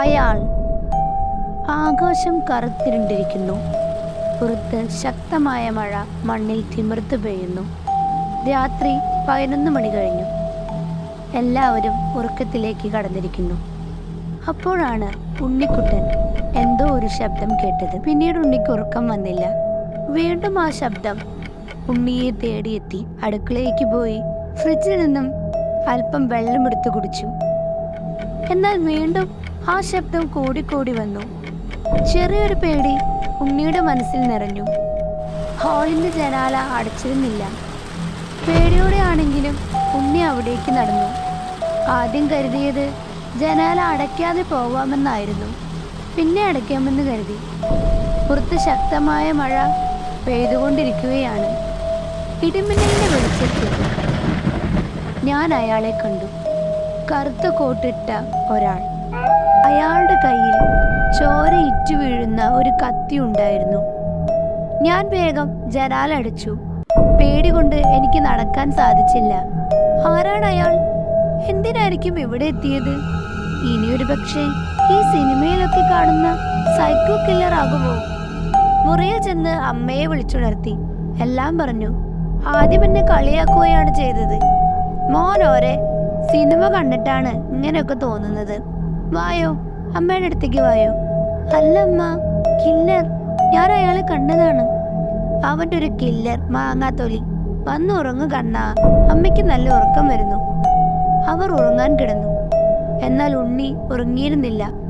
അയാൾ ആകാശം കറുത്തിരുണ്ടിരിക്കുന്നു. പുറത്ത് ശക്തമായ മഴ മണ്ണിൽ തിമിർത്ത് പെയ്യുന്നു. രാത്രി പതിനൊന്ന് മണി കഴിഞ്ഞു. എല്ലാവരും ഉറക്കത്തിലേക്ക് കടന്നിരിക്കുന്നു. അപ്പോഴാണ് ഉണ്ണിക്കുട്ടൻ എന്തോ ഒരു ശബ്ദം കേട്ടത്. പിന്നീട് ഉണ്ണിക്ക് ഉറക്കം വന്നില്ല. വീണ്ടും ആ ശബ്ദം ഉണ്ണിയെ തേടിയെത്തി. അടുക്കളയിലേക്ക് പോയി ഫ്രിഡ്ജിൽ നിന്നും അല്പം വെള്ളമെടുത്ത് കുടിച്ചു. എന്നാൽ വീണ്ടും ആ ശബ്ദം കൂടിക്കൂടി വന്നു. ചെറിയൊരു പേടി ഉണ്ണിയുടെ മനസ്സിൽ നിറഞ്ഞു. ഹാളിന്റെ ജനാല അടച്ചിരുന്നില്ല. പേടിയോടെ ആണെങ്കിലും ഉണ്ണി അവിടേക്ക് നടന്നു. ആദ്യം കരുതിയത് ജനാല അടയ്ക്കാതെ പോവാമെന്നായിരുന്നു. പിന്നെ അടയ്ക്കാമെന്ന് കരുതി. പുറത്ത് ശക്തമായ മഴ പെയ്തുകൊണ്ടിരിക്കുകയാണ്. ഇടിമിന്നലിന്റെ വെളിച്ചത്തിൽ ഞാൻ അയാളെ കണ്ടു. കറുത്ത കോട്ടിട്ട ഒരാൾ. അയാളുടെ കയ്യിൽ ചോര ഇറ്റു വീഴുന്ന ഒരു കത്തി ഉണ്ടായിരുന്നു. ഞാൻ വേഗം ജനാലടച്ചു പേടി കൊണ്ട് എനിക്ക് നടക്കാൻ സാധിച്ചില്ല. ആരാണ് അയാൾ? എന്തിനായിരിക്കും ഇവിടെ എത്തിയത്? ഇനിയൊരു പക്ഷേ ഈ സിനിമയിലൊക്കെ കാണുന്ന സൈക്കോ കില്ലർ ആകുമോ? മുറിയിൽ ചെന്ന് അമ്മയെ വിളിച്ചുണർത്തി. എല്ലാം പറഞ്ഞു. ആദ്യം എന്നെ കളിയാക്കുകയാണ് ചെയ്തത്. മോനോരെ സിനിമ കണ്ടിട്ടാണ് ഇങ്ങനെയൊക്കെ തോന്നുന്നത്. വായോ അമ്മയുടെ അടുത്തേക്ക് വായോ. അല്ലമ്മ കില്ലർ ഞാൻ അയാളെ കണ്ടതാണ്. അവന്റെ ഒരു കില്ലർ മാങ്ങാത്തൊലി വന്ന് ഉറങ്ങു കണ്ണാ. അമ്മയ്ക്ക് നല്ല ഉറക്കം വരുന്നു. അവർ ഉറങ്ങാൻ കിടന്നു. എന്നാൽ ഉണ്ണി ഉറങ്ങിയിരുന്നില്ല.